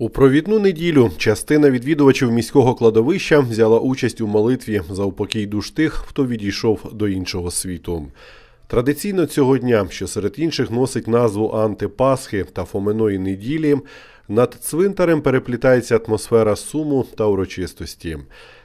У провідну неділю частина відвідувачів міського кладовища взяла участь у молитві за упокій душ тих, хто відійшов до іншого світу. Традиційно цього дня, що серед інших носить назву Антипасхи та Фоминої неділі, над цвинтарем переплітається атмосфера суму та урочистості.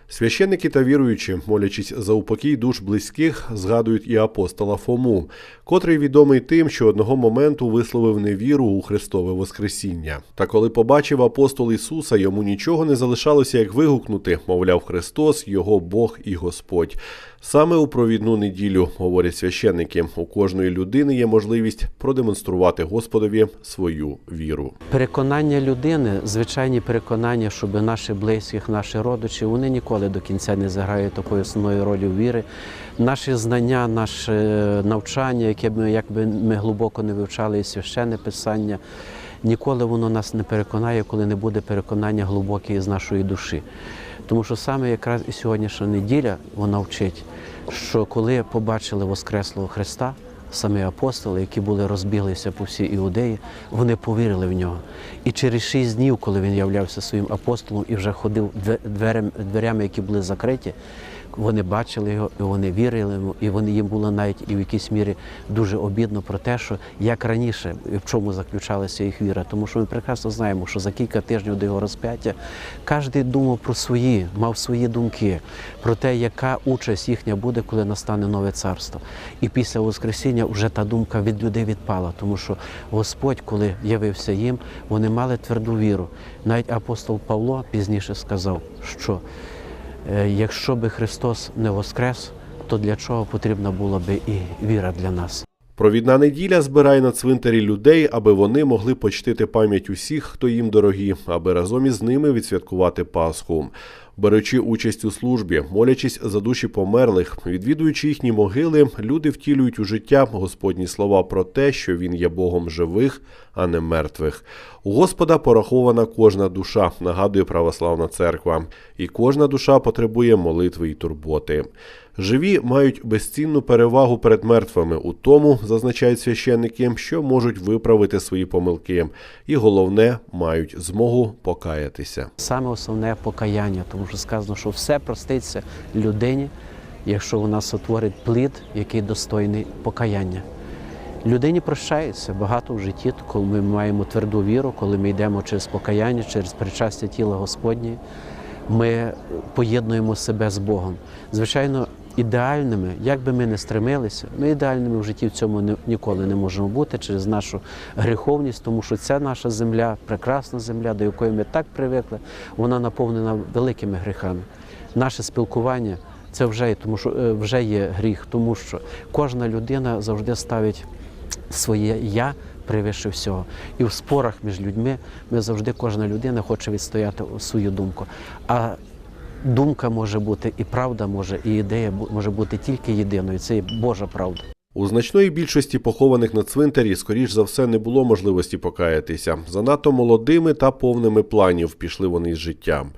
Священники та віруючі, молячись за упокій душ близьких, згадують і апостола Фому, котрий відомий тим, що одного моменту висловив невіру у Христове Воскресіння. Та коли побачив апостол Ісуса, йому нічого не залишалося, як вигукнути, мовляв, Христос, його Бог і Господь. Саме у провідну неділю, говорять священники, у кожної людини є можливість продемонструвати Господові свою віру. Переконання людини, звичайні переконання, щоб наших близьких, наші родичі, вони ніколи до кінця не заграють такої основної ролі віри. Наші знання, наше навчання, яке ми якби ми глибоко не вивчали, і священне писання, ніколи воно нас не переконає, коли не буде переконання глибоке з нашої душі. Тому що саме якраз і сьогоднішня неділя вона вчить, що коли побачили Воскреслого Христа, самі апостоли, які були розбіглися по всій іудеї, вони повірили в нього. І через шість днів, коли він являвся своїм апостолом і вже ходив дверям, дверями, які були закриті, вони бачили його, і вони вірили йому, і вони їм було навіть і в якійсь мірі дуже обідно про те, що як раніше, в чому заключалася їх віра. Тому що ми прекрасно знаємо, що за кілька тижнів до його розп'яття кожен думав про свої, мав свої думки, про те, яка участь їхня буде, коли настане нове царство. І після Воскресіння вже та думка від людей відпала, тому що Господь, коли явився їм, вони мали тверду віру. Навіть апостол Павло пізніше сказав, що Якщо би Христос не воскрес, то для чого потрібна була би і віра для нас? Провідна неділя збирає на цвинтарі людей, аби вони могли почтити пам'ять усіх, хто їм дорогі, аби разом із ними відсвяткувати Пасху. Беручи участь у службі, молячись за душі померлих, відвідуючи їхні могили, люди втілюють у життя Господні слова про те, що він є Богом живих, а не мертвих. У Господа порахована кожна душа, нагадує православна церква, і кожна душа потребує молитви і турботи. Живі мають безцінну перевагу перед мертвими у тому, зазначають священники, що можуть виправити свої помилки, і головне мають змогу покаятися. Саме основне покаяння, тому що сказано, що все проститься людині, якщо вона сотворить плід, який достойний покаяння. Людині прощається багато в житті, коли ми маємо тверду віру, коли ми йдемо через покаяння, через причастя тіла Господнє, ми поєднуємо себе з Богом. Звичайно, ідеальними, як би ми не стремилися, ми ідеальними в житті в цьому ніколи не можемо бути через нашу гріховність, тому що ця наша земля, прекрасна земля, до якої ми так привикли, вона наповнена великими гріхами. Наше спілкування це вже, є, тому що, е, вже є гріх, тому що кожна людина завжди ставить своє я превише всього. І в спорах між людьми ми завжди кожна людина хоче відстояти свою думку. А думка може бути і правда може, і ідея може бути тільки єдиною. Це Божа правда. У значної більшості похованих на цвинтарі, скоріш за все, не було можливості покаятися. Занадто молодими та повними планів пішли вони з життям.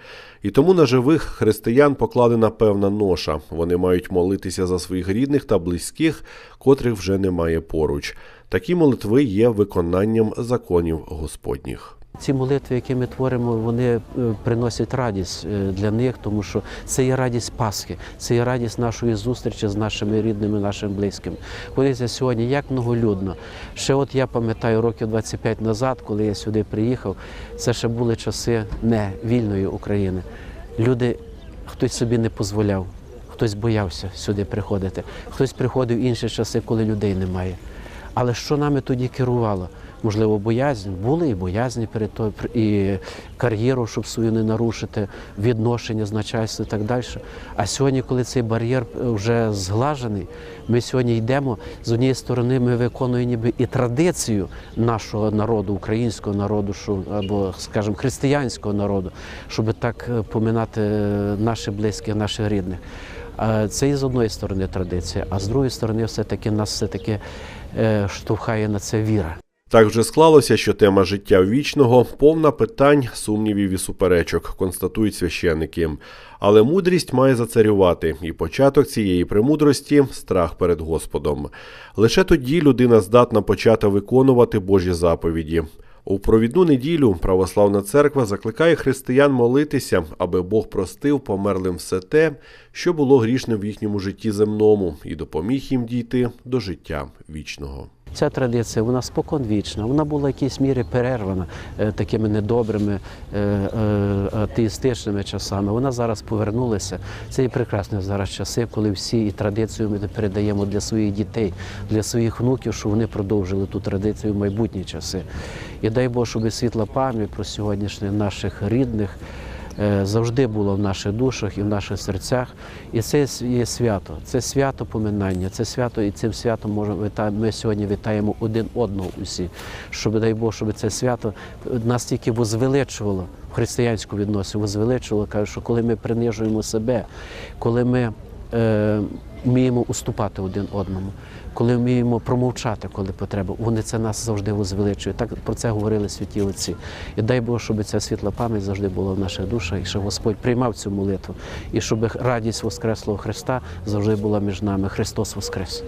І тому на живих християн покладена певна ноша. Вони мають молитися за своїх рідних та близьких, котрих вже немає поруч. Такі молитви є виконанням законів Господніх. Ці молитви, які ми творимо, вони е, приносять радість е, для них, тому що це є радість Пасхи, це є радість нашої зустрічі з нашими рідними, нашими близькими. Подивіться, сьогодні як многолюдно. Ще от я пам'ятаю років 25 назад, коли я сюди приїхав, це ще були часи не вільної України. Люди хтось собі не дозволяв, хтось боявся сюди приходити, хтось приходив в інші часи, коли людей немає. Але що нами тоді керувало? Можливо, боязнь, були і боязні перед то, і кар'єру, щоб свою не нарушити, відношення з начальством і так далі. А сьогодні, коли цей бар'єр е, вже зглажений, ми сьогодні йдемо з однієї сторони, ми виконуємо ніби і традицію нашого народу, українського народу, або, скажімо, християнського народу, щоб так е, поминати е, наших близьких, наших рідних. Це і з одної сторони традиція, а з другої сторони, все-таки нас все-таки е, штовхає на це віра. Так вже склалося, що тема життя вічного повна питань, сумнівів і суперечок, констатують священники. Але мудрість має зацарювати, і початок цієї премудрості страх перед Господом. Лише тоді людина здатна почати виконувати Божі заповіді. У провідну неділю православна церква закликає християн молитися, аби Бог простив померлим все те, що було грішним в їхньому житті земному, і допоміг їм дійти до життя вічного. Ця традиція вона споконвічна, вона була в якійсь мірі перервана е, такими недобрими е, е, атеїстичними часами. Вона зараз повернулася. Це і прекрасні зараз часи, коли всі і традицію ми передаємо для своїх дітей, для своїх внуків, щоб вони продовжили ту традицію в майбутні часи. І дай Бог, щоб світла пам'ять про сьогоднішніх наших рідних завжди було в наших душах і в наших серцях. І це є свято, це свято поминання, це свято, і цим святом можемо Ми сьогодні вітаємо один одного усі. Щоб дай Бог, щоб це свято нас тільки возвеличувало в християнську відносину, возвеличувало, кажу, що коли ми принижуємо себе, коли ми е, вміємо уступати один одному, коли вміємо промовчати, коли потреба, вони це нас завжди возвеличує. Так про це говорили святі отці. І дай Бог, щоб ця світла пам'ять завжди була в наших душах, і щоб Господь приймав цю молитву, і щоб радість Воскреслого Христа завжди була між нами. Христос Воскрес!